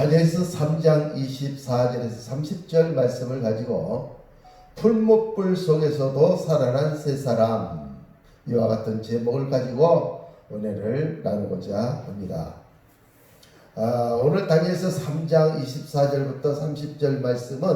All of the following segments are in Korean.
다니엘서 3장 24절에서 30절 말씀을 가지고 풀목불 속에서도 살아난 세 사람 이와 같은 제목을 가지고 은혜를 나누고자 합니다. 아, 오늘 다니엘서 3장 24절부터 30절 말씀은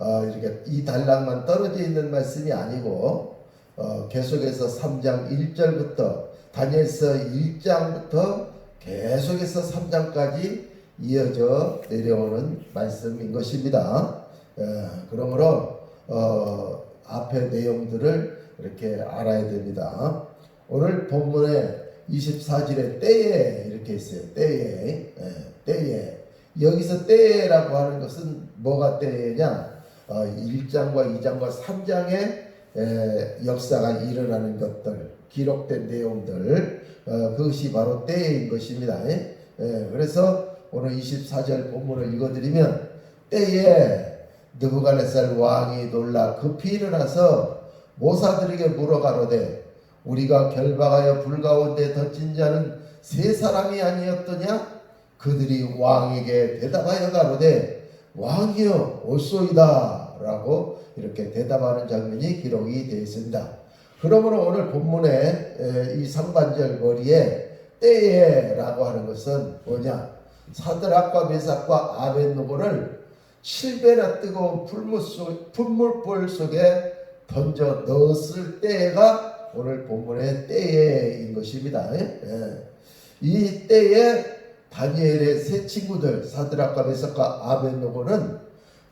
어, 이렇게 이 단락만 떨어져 있는 말씀이 아니고 어, 계속해서 3장 1절부터 다니엘서 1장부터 계속해서 3장까지 이어져 내려오는 말씀인 것입니다. 예, 그러므로 어, 앞의 내용들을 이렇게 알아야 됩니다. 오늘 본문에 24절에 때에 이렇게 있어요. 때에 예, 때에 여기서 때라고 하는 것은 뭐가 때냐? 어, 1장과 2장과 3장의 에, 역사가 일어나는 것들, 기록된 내용들, 어, 그것이 바로 때인 것입니다. 예? 예, 그래서 오늘 24절 본문을 읽어드리면 때에 느부갓네살 왕이 놀라 급히 일어나서 모사들에게 물어가로되 우리가 결박하여 불 가운데 던진 자는 세 사람이 아니었더냐? 그들이 왕에게 대답하여 가로되 왕이여 올소이다 라고 이렇게 대답하는 장면이 기록이 되어 있습니다. 그러므로 오늘 본문의 이 상반절 머리에 때에 라고 하는 것은 뭐냐? 사드락과 메삭과 아벤노고를 7배나 뜨거운 풀물 속, 풀물볼 속에 던져 넣었을 때가 오늘 본문의 때에인 것입니다. 예. 이 때에 다니엘의 세 친구들 사드락과 메삭과 아벤노고는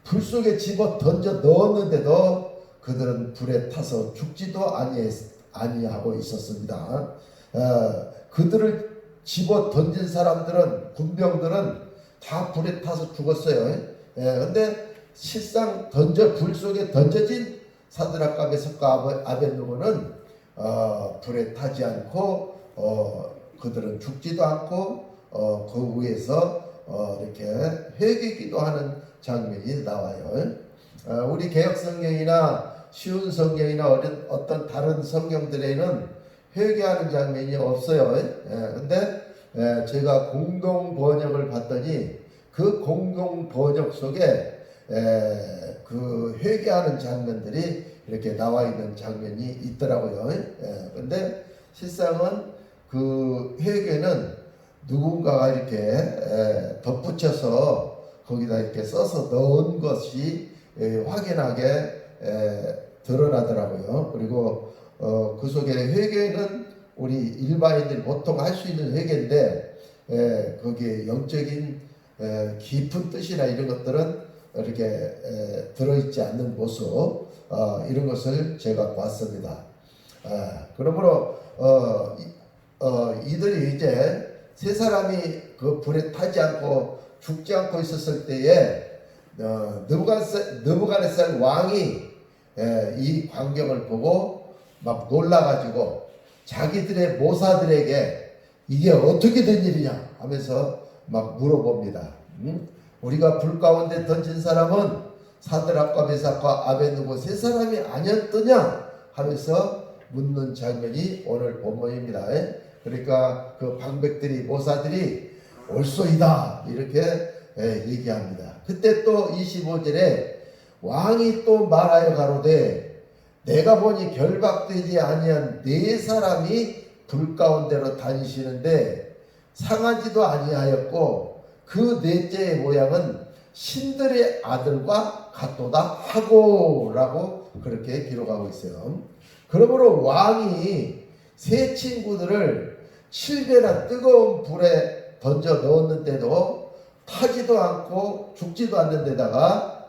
불 속에 집어 던져 넣었는데도 그들은 불에 타서 죽지도 아니, 아니하고 있었습니다. 어, 그들을 집어 던진 사람들은 군병들은 다 불에 타서 죽었어요. 예, 근데 실상 던져 불 속에 던져진 사드락과 메삭과 아벤노고는 어, 불에 타지 않고 어, 그들은 죽지도 않고 어, 그 위에서 어, 이렇게 회개 기도 하는 장면이 나와요. 어, 우리 개혁 성경이나 쉬운 성경이나 어떤 다른 성경들에는 회개하는 장면이 없어요. 예, 근데 예, 제가 공동 번역을 봤더니 그 공동 번역 속에 예, 그 회개하는 장면들이 이렇게 나와 있는 장면이 있더라고요. 예, 근데 실상은 그 회개는 누군가가 이렇게 에, 덧붙여서 거기다 이렇게 써서 넣은 것이 에, 확연하게 에, 드러나더라고요. 그리고 어, 그 속에 회개는 우리 일반인들이 보통 할 수 있는 회개인데 에, 거기에 영적인 에, 깊은 뜻이나 이런 것들은 이렇게 에, 들어있지 않는 모습 어, 이런 것을 제가 봤습니다. 아, 그러므로 어, 이, 어, 이들이 이제 세 사람이 그 불에 타지 않고 죽지 않고 있었을 때에 어, 느부갓네살 왕이 에, 이 광경을 보고 막 놀라가지고 자기들의 모사들에게 이게 어떻게 된 일이냐 하면서 막 물어봅니다. 음? 우리가 불 가운데 던진 사람은 사드락과 메삭과 아베누고 세 사람이 아니었더냐 하면서 묻는 장면이 오늘 본문입니다. 그러니까 그 방백들이 모사들이 올소이다 이렇게 얘기합니다. 그때 또 25절에 왕이 또 말하여 가로되 내가 보니 결박되지 아니한 네 사람이 불 가운데로 다니시는데 상하지도 아니하였고 그 넷째의 모양은 신들의 아들과 같도다 하고라고 그렇게 기록하고 있어요. 그러므로 왕이 세 친구들을 7배나 뜨거운 불에 던져 넣었는데도 타지도 않고 죽지도 않는 데다가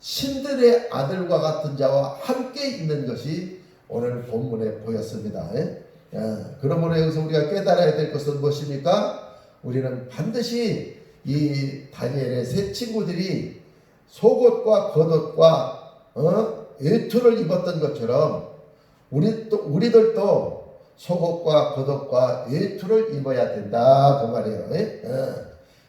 신들의 아들과 같은 자와 함께 있는 것이 오늘 본문에 보였습니다. 예? 그러므로 여기서 우리가 깨달아야 될 것은 무엇입니까? 우리는 반드시 이 다니엘의 세 친구들이 속옷과 겉옷과 어? 외투를 입었던 것처럼 우리 또 우리들도 속옷과 겉옷과 외투를 입어야 된다 그 말이에요. 예?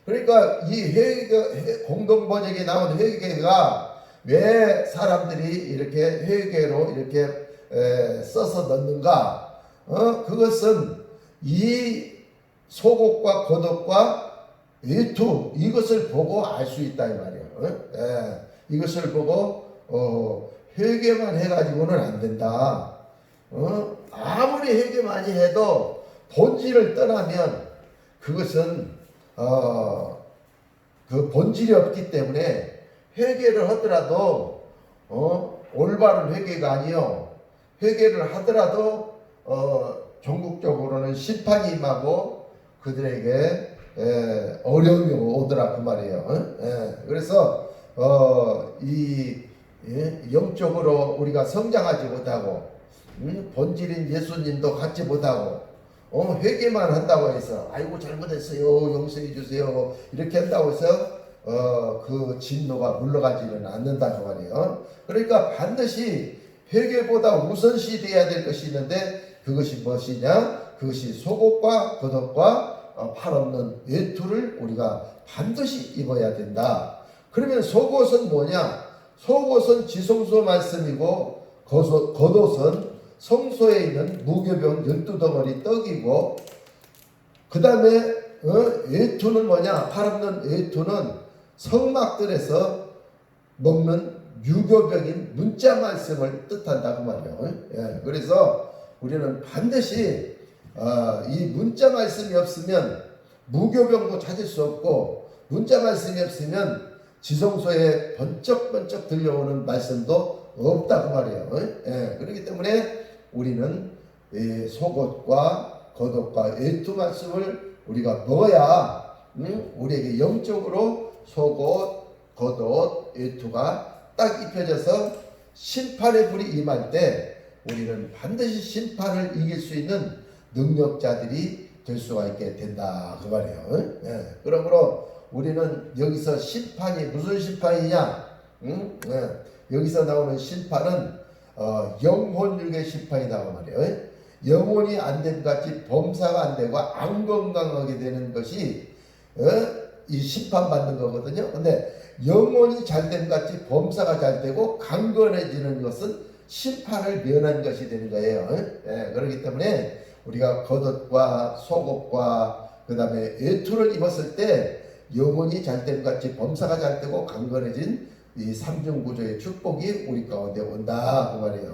그러니까 이 회개 공동 번역에 나온 회개가 왜 사람들이 이렇게 회개로 이렇게 에, 써서 넣는가? 어? 그것은 이 속옷과 겉옷과 외투 이것을 보고 알 수 있다 이 말이에요. 어? 예, 이것을 보고 어, 회개만 해가지고는 안 된다. 어? 아무리 회개 많이 해도 본질을 떠나면 그것은 어, 그 본질이 없기 때문에 회개를 하더라도 어, 올바른 회개가 아니요. 회개를 하더라도 어, 전국적으로는 심판이 임하고 그들에게 에, 어려움이 오더라 그 말이에요. 어? 예, 그래서 어, 이 예, 영적으로 우리가 성장하지 못하고 음, 본질인 예수님도 갖지 못하고 어, 회개만 한다고 해서 아이고 잘못했어요. 용서해 주세요. 이렇게 한다고 해서 어, 그 진노가 물러가지는 않는다 그 말이에요. 그러니까 반드시 회개보다 우선시 돼야 될 것이 있는데 그것이 무엇이냐? 그것이 속옷과 겉옷과 어, 팔 없는 외투를 우리가 반드시 입어야 된다. 그러면 속옷은 뭐냐? 속옷은 지성소 말씀이고 겉옷- 겉옷은 성소에 있는 무교병 열두 덩어리 떡이고 그 다음에 어, 외투는 뭐냐? 팔 없는 외투는 성막들에서 먹는 유교병인 문자 말씀을 뜻한다고 말이에요. 예, 그래서 우리는 반드시 어, 이 문자 말씀이 없으면 무교병도 찾을 수 없고 문자 말씀이 없으면 지성소에 번쩍번쩍 들려오는 말씀도 없다고 말이에요. 예, 그렇기 때문에 우리는 이 속옷과 겉옷과 외투 말씀을 우리가 먹어야 음, 우리에게 영적으로 속옷, 겉옷, 외투가 딱 입혀져서 심판의 불이 임할 때 우리는 반드시 심판을 이길 수 있는 능력자들이 될 수가 있게 된다 그 말이에요. 예. 그러므로 우리는 여기서 심판이 무슨 심판이냐? 응? 예. 여기서 나오는 심판은 어, 영혼육의 심판이다 그 말이에요. 영혼이 안 된 같이 범사가 안 되고 안 건강하게 되는 것이 어? 이 심판 받는 거거든요. 근데 영혼이 잘된 같이 범사가 잘 되고 강건해지는 것은 심판을 면한 것이 되는 거예요. 예, 그렇기 때문에 우리가 겉옷과 속옷과 그 다음에 외투를 입었을 때 영혼이 잘된 같이 범사가 잘 되고 강건해진 이 삼중 구조의 축복이 우리 가운데 온다 그 말이에요.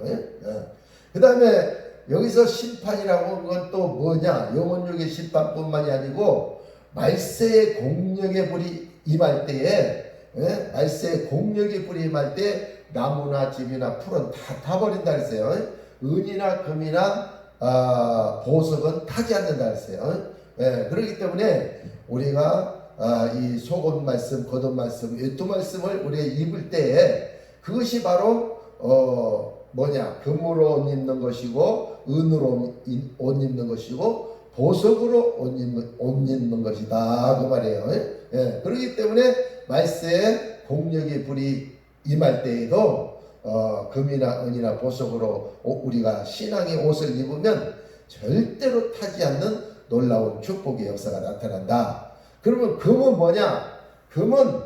그 다음에 여기서 심판이라고 하는 건 또 뭐냐? 영혼육의 심판뿐만이 아니고 말세의 공력의 불이 임할 때에 예? 말세의 공력의 불이 임할 때 나무나 집이나 풀은 다 타버린다 그랬어요. 은이나 금이나 아, 보석은 타지 않는다 그랬어요. 예, 그렇기 때문에 우리가 아, 이 속옷 말씀, 겉옷 말씀, 외투 말씀을 우리가 입을 때에 그것이 바로 어 뭐냐 금으로 옷 입는 것이고 은으로 옷 입는 것이고 보석으로 옷 입는, 옷 입는 것이다 그 말이에요. 예, 그렇기 때문에 말세에 공력의 불이 임할 때에도 어, 금이나 은이나 보석으로 오- 우리가 신앙의 옷을 입으면 절대로 타지 않는 놀라운 축복의 역사가 나타난다. 그러면 금은 뭐냐? 금은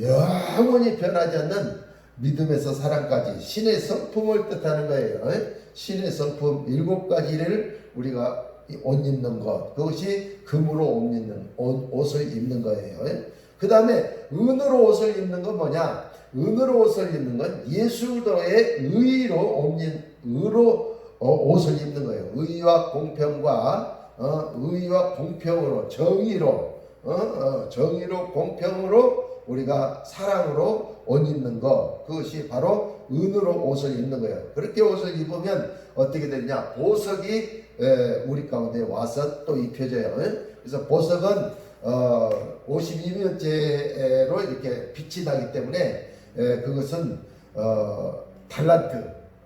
영원히 변하지 않는 믿음에서 사랑까지 신의 성품을 뜻하는 거예요. 신의 성품 일곱 가지를 우리가 이 옷 입는 것 그것이 금으로 옷 입는 옷, 옷을 입는 거예요. 그 다음에 은으로 옷을 입는 건 뭐냐? 은으로 옷을 입는 건 예수도의 의로 옷 입, 의로 어, 옷을 입는 거예요. 의와 공평과 어, 의와 공평으로 정의로 어, 어, 정의로 공평으로 우리가 사랑으로 옷 입는 것 그것이 바로 은으로 옷을 입는 거예요. 그렇게 옷을 입으면 어떻게 되냐? 보석이 에, 우리 가운데 와서 또 입혀져요. 에? 그래서 보석은 어, 52년째로 이렇게 빛이 나기 때문에 에, 그것은 어, 달란트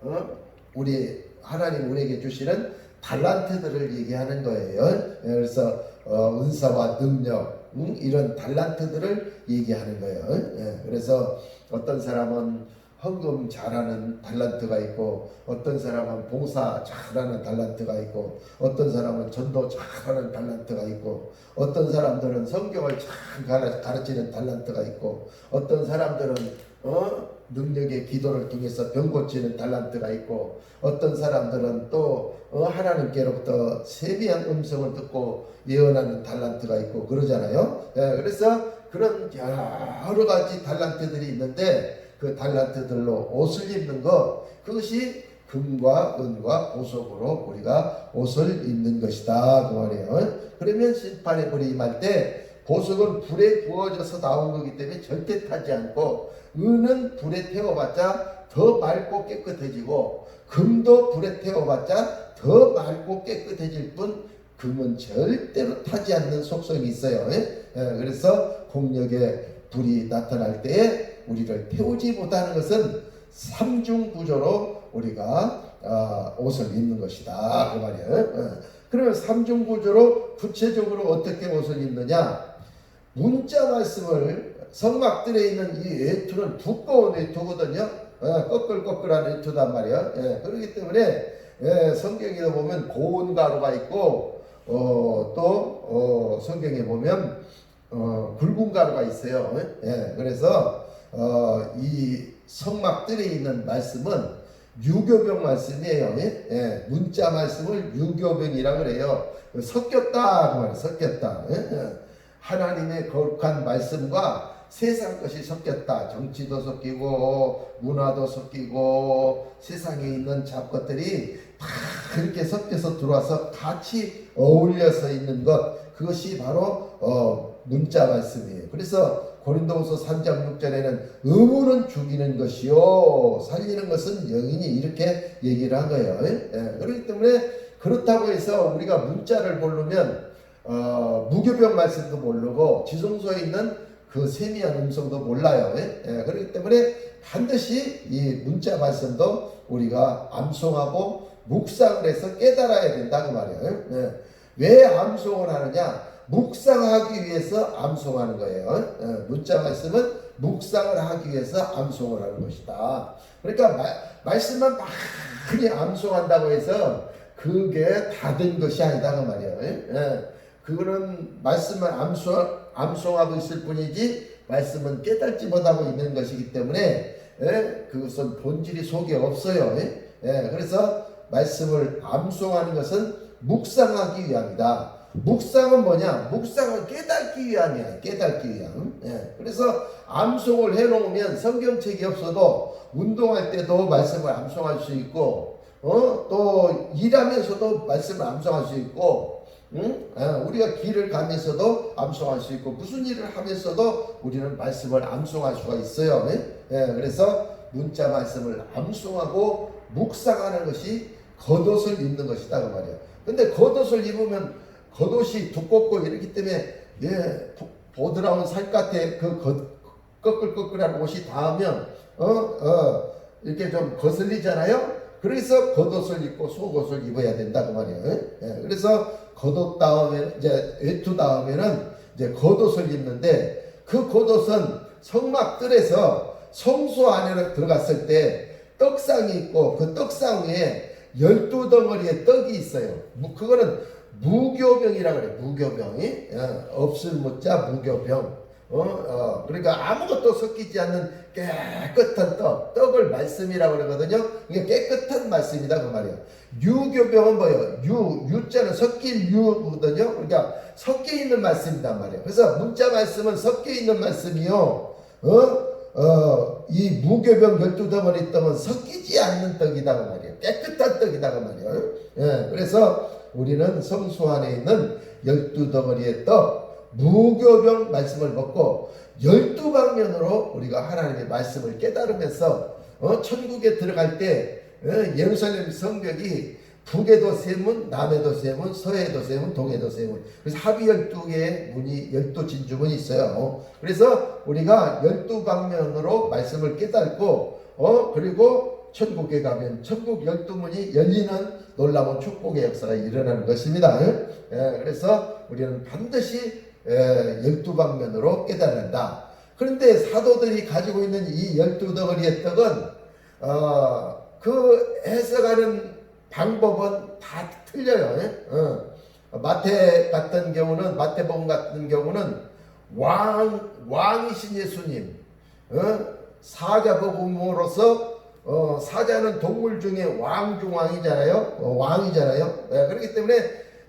어? 우리 하나님 우리에게 주시는 달란트들을 얘기하는 거예요. 에, 그래서 어, 은사와 능력 음, 이런 달란트들을 얘기하는 거예요. 예, 그래서 어떤 사람은 헌금 잘하는 달란트가 있고 어떤 사람은 봉사 잘하는 달란트가 있고 어떤 사람은 전도 잘하는 달란트가 있고 어떤 사람들은 성경을 잘 가르- 가르치는 달란트가 있고 어떤 사람들은 어? 능력의 기도를 통해서 병 고치는 달란트가 있고 어떤 사람들은 또 어, 하나님께로부터 세미한 음성을 듣고 예언하는 달란트가 있고 그러잖아요. 예, 그래서 그런 여러 가지 달란트들이 있는데 그 달란트들로 옷을 입는 것 그것이 금과 은과 보석으로 우리가 옷을 입는 것이다 그 말이에요. 그러면 심판의 불이 임할 때 보석은 불에 구워져서 나온 거기 때문에 절대 타지 않고 은은 불에 태워봤자 더 맑고 깨끗해지고 금도 불에 태워봤자 더 맑고 깨끗해질 뿐 금은 절대로 타지 않는 속성이 있어요. 예? 예, 그래서 공력의 불이 나타날 때에 우리를 태우지 못하는 것은 삼중 구조로 우리가 아, 옷을 입는 것이다 그 말이에요. 예. 그러면 삼중 구조로 구체적으로 어떻게 옷을 입느냐? 문자 말씀을 성막들에 있는 이 외투는 두꺼운 외투거든요. 예, 꺼끌꺼끌한 외투단 말이에요. 예, 그렇기 때문에 예, 성경에 보면 고운 가루가 있고 어, 또 어, 성경에 보면 어, 굵은 가루가 있어요. 예, 그래서 어, 이 성막들에 있는 말씀은 유교병 말씀이에요. 예? 예, 문자 말씀을 유교병이라 그래요. 섞였다 그 말이에요. 섞였다. 예? 예. 하나님의 거룩한 말씀과 세상 것이 섞였다. 정치도 섞이고 문화도 섞이고 세상에 있는 잡것들이 다 그렇게 섞여서 들어와서 같이 어울려서 있는 것 그것이 바로 어, 문자 말씀이에요. 그래서 고린도후서 3장 6절에는 의무는 죽이는 것이요 살리는 것은 영인이 이렇게 얘기를 한 거예요. 예, 그렇기 때문에 그렇다고 해서 우리가 문자를 모르면 어, 무교병 말씀도 모르고 지성소에 있는 그 세미한 음성도 몰라요. 예? 예, 그렇기 때문에 반드시 이 문자 말씀도 우리가 암송하고 묵상을 해서 깨달아야 된다 그 말이에요. 예. 왜 암송을 하느냐? 묵상하기 위해서 암송하는 거예요. 예, 문자 말씀은 묵상을 하기 위해서 암송을 하는 것이다. 그러니까 마, 말씀만 많이 암송한다고 해서 그게 다 된 것이 아니다 그 말이에요. 예. 그거는 말씀만 암송, 암송하고 있을 뿐이지 말씀은 깨닫지 못하고 있는 것이기 때문에 예? 그것은 본질이 속에 없어요. 예? 예, 그래서 말씀을 암송하는 것은 묵상하기 위함이다. 묵상은 뭐냐? 묵상은 깨닫기 위함이야. 깨닫기 위함. 예, 그래서 암송을 해놓으면 성경책이 없어도 운동할 때도 말씀을 암송할 수 있고, 어? 또 일하면서도 말씀을 암송할 수 있고, 응? 아, 우리가 길을 가면서도 암송할 수 있고 무슨 일을 하면서도 우리는 말씀을 암송할 수가 있어요. 예? 예, 그래서 문자 말씀을 암송하고 묵상하는 것이 겉옷을 입는 것이다 그 말이에요. 근데 겉옷을 입으면 겉옷이 두껍고 이렇기 때문에 예, 보드라운 살갗에 그 겉, 꺼끌꺼끌한 옷이 닿으면 어, 어, 이렇게 좀 거슬리잖아요. 그래서 겉옷을 입고 속옷을 입어야 된다 그 말이에요. 예, 그래서 겉옷 다음에 이제 외투 다음에는 이제 겉옷을 입는데 그 겉옷은 성막들에서 성소 안에 들어갔을 때 떡상이 있고 그 떡상 위에 열두 덩어리의 떡이 있어요. 무- 그거는 무교병이라 그래. 무교병이 어, 없을 무자 무교병. 어, 어, 그러니까 아무것도 섞이지 않는 깨끗한 떡, 떡을 말씀이라고 그러거든요. 이게 깨끗한 말씀이다 그 말이에요. 유교병은 뭐예요? 유, 유자는 섞일 유거든요. 그러니까 섞여 있는 말씀이단 말이에요. 그래서 문자 말씀은 섞여 있는 말씀이요. 어, 어, 이 무교병 열두 덩어리 떡은 섞이지 않는 떡이다 그 말이에요. 깨끗한 떡이다 그 말이에요. 예, 그래서 우리는 성소 안에 있는 열두 덩어리의 떡, 무교병 말씀을 먹고 열두 방면으로 우리가 하나님의 말씀을 깨달으면서 어, 천국에 들어갈 때 어, 예루살렘 성벽이 북에도 세 문, 남에도 세 문, 서에도 세 문, 동에도 세 문. 그래서 합이 열두 개의 문이 열두 진주문이 있어요. 어, 그래서 우리가 열두 방면으로 말씀을 깨닫고 어 그리고 천국에 가면 천국 열두 문이 열리는 놀라운 축복의 역사가 일어나는 것입니다. 예, 그래서 우리는 반드시 예, 열두 방면으로 깨달는다. 그런데 사도들이 가지고 있는 이 열두 덩어리의 떡은 어, 그 해석하는 방법은 다 틀려요. 예? 어. 마태 같은 경우는 마태복음 같은 경우는 왕 왕이신 예수님, 어? 사자 복음으로서 어, 사자는 동물 중에 왕중 왕이잖아요. 어, 왕이잖아요. 예, 그렇기 때문에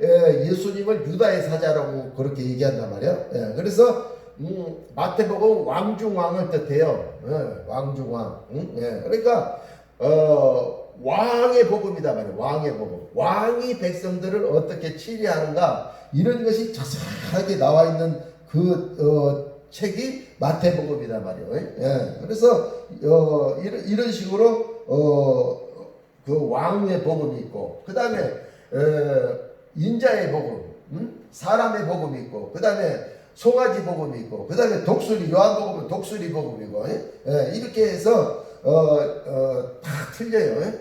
예, 예수님을 유다의 사자라고 그렇게 얘기한단 말이에요. 예, 그래서 음, 마태복음 왕중 왕을 뜻해요. 예, 왕중 왕. 음, 예, 그러니까 어, 왕의 복음이다 말이에요. 왕의 복음. 왕이 백성들을 어떻게 치리하는가 이런 것이 자세하게 나와 있는 그 어, 책이 마태복음이다 말이에요. 예. 그래서 어, 이런, 이런 식으로 어, 그 왕의 복음이 있고 그 다음에 인자의 복음, 음? 사람의 복음이 있고 그 다음에 송아지 복음이 있고 그 다음에 독수리 요한복음은 독수리 복음이고 예? 예, 이렇게 해서 어, 어, 다 틀려요. 예?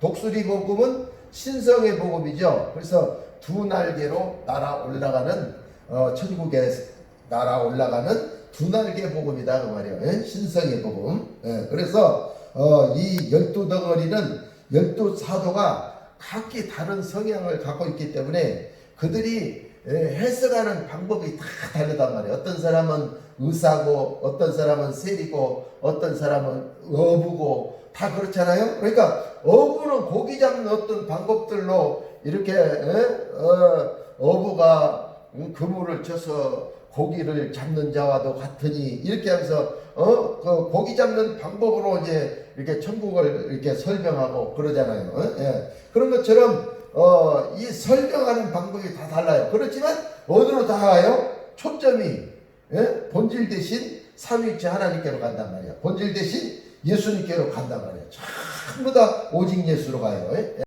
독수리 복음은 신성의 복음이죠. 그래서 두 날개로 날아 올라가는 어, 천국에 날아 올라가는 두 날개 복음이다 그 말이에요. 예? 신성의 복음. 예, 그래서 어, 이 열두 덩어리는 열두 사도가 각기 다른 성향을 갖고 있기 때문에 그들이 예, 해석하는 방법이 다 다르단 말이에요. 어떤 사람은 의사고, 어떤 사람은 세리고, 어떤 사람은 어부고, 다 그렇잖아요. 그러니까 어부는 고기 잡는 어떤 방법들로 이렇게 예? 어, 어부가 음, 그물을 쳐서 고기를 잡는 자와도 같으니 이렇게 하면서 어, 그 고기 잡는 방법으로 이제 이렇게 천국을 이렇게 설명하고 그러잖아요. 어? 예. 그런 것처럼 어, 이 설명하는 방법이 다 달라요. 그렇지만 어디로 다 가요? 초점이 예? 본질 대신 삼위일체 하나님께로 간단 말이야. 본질 대신 예수님께로 간단 말이야. 전부 다 오직 예수로 가요. 예?